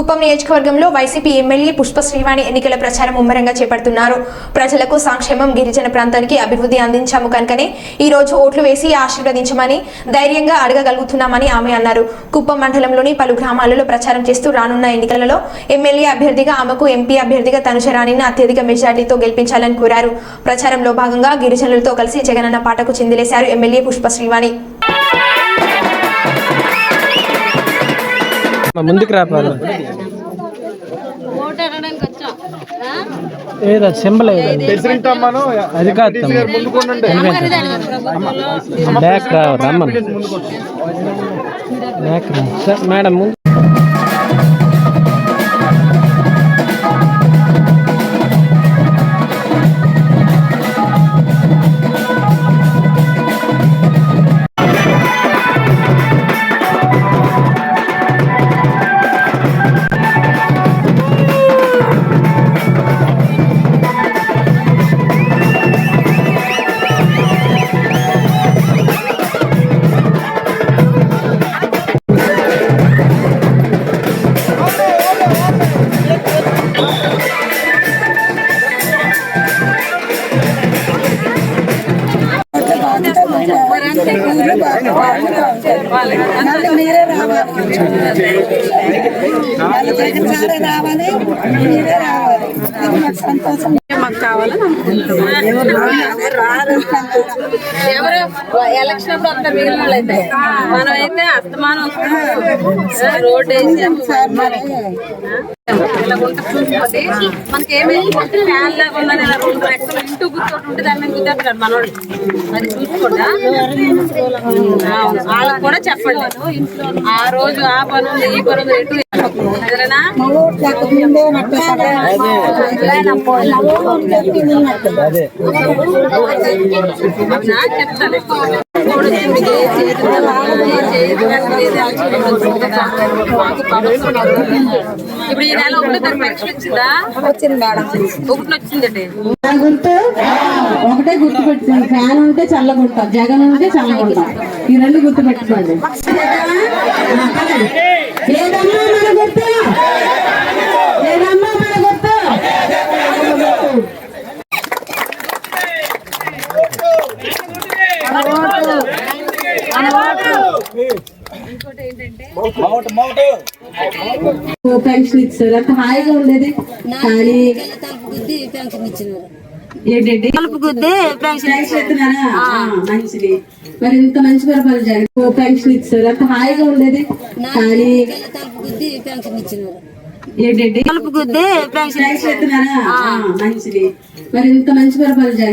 కుప్పం నియోజకవర్గంలో YCP MLA Pushpa Srivani ఎన్నికల ప్రచారం ముమ్మరంగా చేపడుతున్నారు. ప్రజలకు సంక్షేమం గిరిజన ప్రాంతానికి అభివృద్ధి అందించాము కనుకనే ఈ రోజు ఓట్లు వేసి ఆశీర్వదించమని ధైర్యంగా అడగగలుగుతున్నామని ఆమె అన్నారు. కుప్పం మండలంలోని పలు గ్రామాలలో ప్రచారం చేస్తూ రానున్న ఎన్నికలలో ఎమ్మెల్యే అభ్యర్థిగా ఆమెకు ఎంపీ అభ్యర్థిగా తనుచరాణిని అత్యధిక మెజార్టీతో గెలిపించాలని కోరారు. ప్రచారంలో భాగంగా గిరిజనులతో కలిసి జగనన్న పాటకు చెందిలేశారు ఎమ్మెల్యే పుష్ప శ్రీవాణి. ముందుకు రాపాలి ఏదో సింబల్ అది కాదు బ్యాక్ రమ్మను. బ్యాక్ మేడం మీరే రావాలి. మీరే రావాలి. సంతోషం మాకు కావాలని ఎవరు ఎలక్షన్ అప్పుడు అంతా మిగిలిన వాళ్ళైతే మనం అయితే అస్తమానం వస్తున్నాం రోడ్ వేసి ఇలా చూసుకోండి మనకి ఏమేమి ఫ్యాన్ లాగా ఉన్నది ఇలా రెండు రెక్కలు ఇంటూ కూర్చోటి ఉంటే మనోడు అది వాళ్ళకి కూడా చెప్పండి ఆ రోజు ఆ పని ఈ పని ఎటు చెప్తాను ఇప్పుడు వచ్చింది. ఇప్పుడు ఈ నెల ఒకటో తారీఖు పెన్షన్ వచ్చిందా? వచ్చింది మేడం. ఒకటి వచ్చిందటే గుర్తు ఒకటే గుర్తు పెట్టుకోండి ఫ్యాన్ ఉంటే చల్లగుంటాం జగన్ ఉంటే చల్లగుంటాం. ఈ రెండు గుర్తు పెట్టుకోండి ఏదమ్మా మన గుర్తు ఏదమ్మా మన గుర్తు ఓ పెన్షన్ ఇచ్చారు అంత హాయిగా ఉండేది కానీ ఏంటంటే పెన్షన్ ఇస్తున్నారా? ఆ, మంచిది మరి ఇంత మంచి పరిపాలన పెన్షన్ ఇచ్చారు అంత హాయిగా ఉండేది కానీ ఏంటంటే పెన్షన్ ఇస్తున్నారా? ఆ, మంచిది మరి ఇంత మంచి పరిపాలన